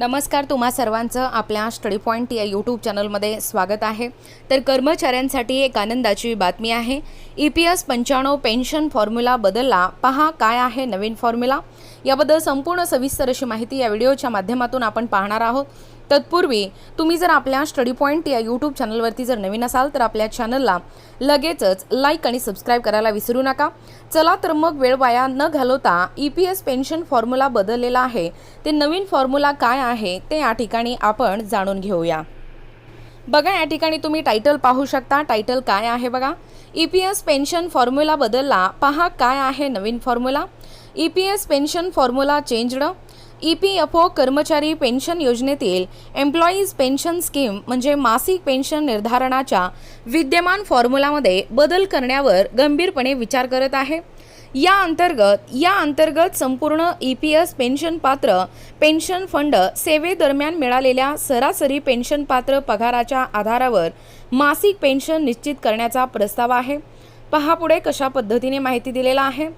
नमस्कार तुम्हा सर्वांचं आपल्या स्टडी पॉईंट या यूट्यूब चॅनलमध्ये स्वागत आहे. तर कर्मचाऱ्यांसाठी एक आनंदाची बातमी आहे. ई पी एस पंच्याण्णव पेन्शन फॉर्म्युला बदलला. पहा काय आहे नवीन फॉर्म्युला? याबद्दल संपूर्ण सविस्तर अशी माहिती या व्हिडिओच्या माध्यमातून आपण पाहणार आहोत. तत्पूर्वी तुम्ही जर आपल्या स्टडी पॉईंट या यूट्यूब चॅनलवरती जर नवीन असाल तर आपल्या चॅनलला लगेचच लाईक आणि सबस्क्राईब करायला विसरू नका. चला तर मग वेळ वाया न घालवता E P S pension formula बदललेला आहे. ते नवीन फॉर्म्युला काय आहे ते या ठिकाणी आपण जाणून घेऊया. बघा या ठिकाणी तुम्ही टायटल पाहू शकता. टायटल काय आहे बघा? E P S pension formula बदलला. पहा काय आहे नवीन formula E P S pension formula changed E P F O कर्मचारी पेन्शन योजनेतील एम्प्लॉईज पेन्शन स्कीम म्हणजे मासिक पेन्शन निर्धारणाच्या विद्यमान फॉर्म्युलामध्ये बदल करण्यावर गंभीरपणे विचार करत आहे. या अंतर्गत या अंतर्गत संपूर्ण ई पी एस पेन्शन पात्र पेन्शन फंड सेवेदरम्यान मिळालेल्या सरासरी पेन्शन पात्र पगाराच्या आधारावर मासिक पेन्शन निश्चित करण्याचा प्रस्ताव आहे. पहा पुढे कशा पद्धतीने माहिती दिलेला आहे.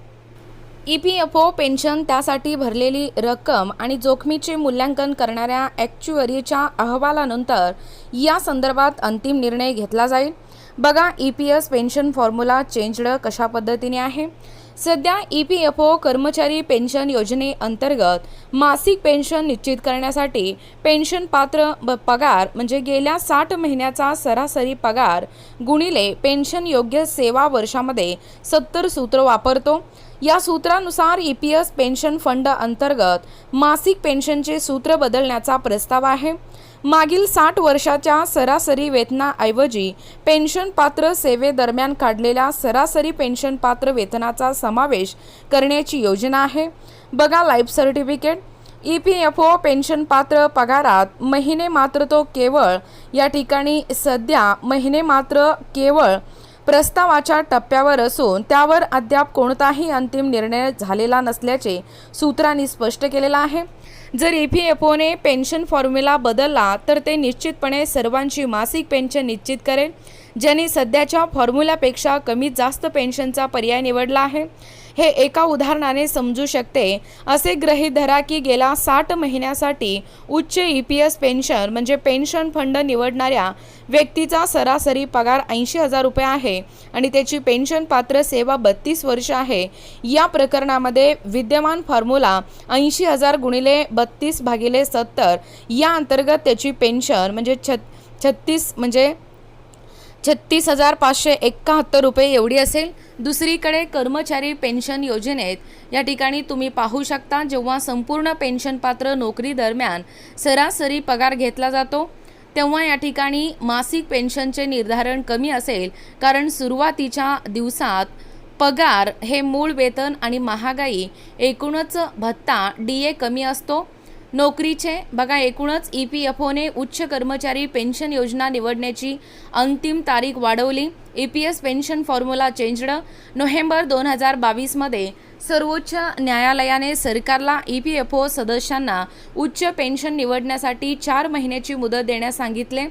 E P F O pension त्यासाठी भरलेली रक्कम आणि जोखमीचे मूल्यांकन करणाऱ्या ॲक्च्युअरीच्या अहवालानंतर या संदर्भात अंतिम निर्णय घेतला जाईल. बघा E P S pension formula changed कशा पद्धतीने आहे? सध्या ई पी एफ ओ कर्मचारी पेन्शन योजनेअंतर्गत मासिक पेन्शन निश्चित करण्यासाठी पेन्शन पात्र ब- पगार म्हणजे गेल्या साठ महिन्याचा सरासरी पगार गुणिले पेन्शन योग्य सेवा वर्षामध्ये सत्तर सूत्र वापरतो. या सूत्रानुसार E P S pension fund अंतर्गत मासिक पेन्शनचे सूत्र बदलण्याचा प्रस्ताव आहे. मागील साठ वर्षाच्या सरासरी वेतनाऐवजी पेन्शन पात्र सेवेदरम्यान काढलेल्या सरासरी पेन्शन पात्र वेतनाचा समावेश करण्याची योजना आहे. बघा life certificate. E P F O pension पात्र पगारात महिने मात्र तो केवळ या ठिकाणी सध्या महिने मात्र केवळ प्रस्तावाच्या टप्प्यावर असून त्यावर अद्याप कोणताही अंतिम निर्णय झालेला नसल्याचे सूत्रांनी स्पष्ट केलेलं आहे. जर ई पी एफ ओने पेन्शन फॉर्म्युला बदलला तर ते निश्चितपणे सर्वांची मासिक पेन्शन निश्चित करेल ज्यांनी सध्याच्या फॉर्म्युलापेक्षा कमी जास्त पेन्शनचा पर्याय निवडला आहे. हे एका उदाहरणाने समजू शकते. असे गृहीत धरा की गेला साठ महिन्यासाठी उच्च ई पी एस पेन्शन म्हणजे पेन्शन फंड निवडणाऱ्या व्यक्तीचा सरासरी पगार ऐंशी हजार रुपये आहे आणि त्याची पेन्शन पात्र सेवा बत्तीस वर्ष आहे. या प्रकरणामध्ये विद्यमान फॉर्म्युला ऐंशी हजार गुणिले बत्तीस भागिले सत्तर या अंतर्गत त्याची पेन्शन म्हणजे छत छत्तीस म्हणजे छत्तीस हजार पाचशे एक्काहत्तर रुपये एवढी असेल. दुसरीकडे कर्मचारी पेन्शन योजनेत या ठिकाणी तुम्ही पाहू शकता जेव्हा संपूर्ण पेन्शन पात्र नोकरी दरम्यान सरासरी पगार घेतला जातो तेव्हा या ठिकाणी मासिक पेन्शनचे निर्धारण कमी असेल. कारण सुरुवातीच्या दिवसात पगार हे मूळ वेतन आणि महागाई एकूणच भत्ता डी ए कमी असतो. नोकरीचे. बघा एकूणच ई पी एफ ओने उच्च कर्मचारी पेन्शन योजना निवडण्याची अंतिम तारीख वाढवली. E P S pension formula changed. November दोन हजार बावीसमध्ये सर्वोच्च न्यायालयाने सरकारला ई पी एफ ओ सदस्यांना उच्च पेन्शन निवडण्यासाठी चार महिन्याची मुदत देण्यास सांगितले.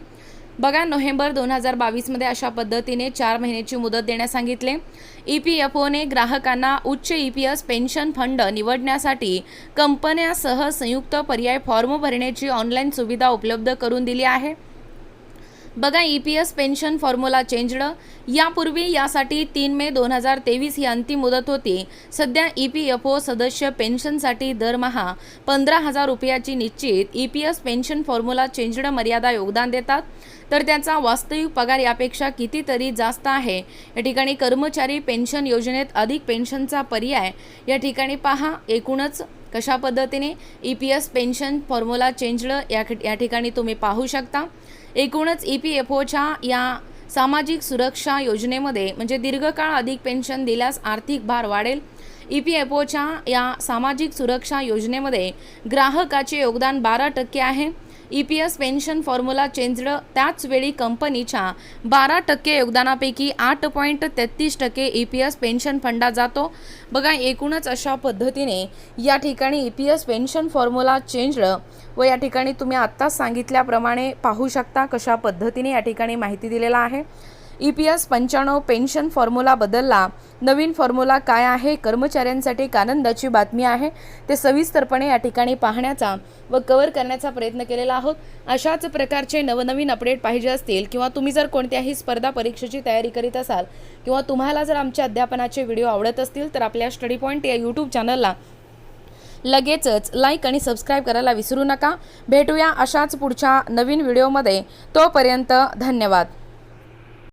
बघा नोव्हेंबर दोन हजार बावीसमध्ये अशा पद्धतीने चार महिन्याची मुदत देण्यास सांगितले. ई पी एफ ओने ग्राहकांना उच्च E P S pension fund निवडण्यासाठी कंपन्यासह संयुक्त पर्याय फॉर्म भरण्याची ऑनलाईन सुविधा उपलब्ध करून दिली आहे. बघा E P S pension formula changed यापूर्वी यासाठी तीन मे दोन हजार तेवीस ही अंतिम मुदत होती. सध्या ई पी एफ ओ सदस्य पेन्शनसाठी दरमहा पंधरा हजार रुपयाची निश्चित E P S pension formula changed मर्यादा योगदान देतात. तर त्याचा वास्तविक पगार यापेक्षा कितीतरी जास्त आहे. या ठिकाणी कर्मचारी पेन्शन योजनेत अधिक पेन्शनचा पर्याय या ठिकाणी पहा. एकूणच कशा पद्धतीने E P S pension formula changed या या ठिकाणी तुम्ही पाहू शकता. एकूणच ई पी एफ ओच्या या सामाजिक सुरक्षा योजनेमध्ये म्हणजे दीर्घकाळ अधिक पेन्शन दिल्यास आर्थिक भार वाढेल. ई पी एफ ओच्या या सामाजिक सुरक्षा योजनेमध्ये ग्राहकाचे योगदान बारा टक्के आहे. E P S pension formula changed त्याच वेळी कंपनीच्या बारा टक्के योगदानापैकी आठ पॉईंट तेहतीस टक्के ई पी एस पेन्शन फंडात जातो. बघा एकूणच अशा पद्धतीने या ठिकाणी E P S pension formula changed व या ठिकाणी तुम्ही आत्ताच सांगितल्याप्रमाणे पाहू शकता कशा पद्धतीने या ठिकाणी माहिती दिलेला आहे. ई पी एस पंच्याण्णव पेन्शन फॉर्म्युला बदलला. नवीन फॉर्म्युला काय आहे? कर्मचाऱ्यांसाठी एक आनंदाची बातमी आहे. ते सविस्तरपणे या ठिकाणी पाहण्याचा व कवर करण्याचा प्रयत्न केलेला आहोत. अशाच प्रकारचे नवनवीन अपडेट पाहिजे असतील किंवा तुम्ही जर कोणत्याही स्पर्धा परीक्षेची तयारी करीत असाल किंवा तुम्हाला जर आमच्या अध्यापनाचे व्हिडिओ आवडत असतील तर आपल्या स्टडी पॉईंट या यूट्यूब चॅनलला लगेचच लाईक आणि सबस्क्राईब करायला विसरू नका. भेटूया अशाच पुढच्या नवीन व्हिडिओमध्ये तोपर्यंत धन्यवाद.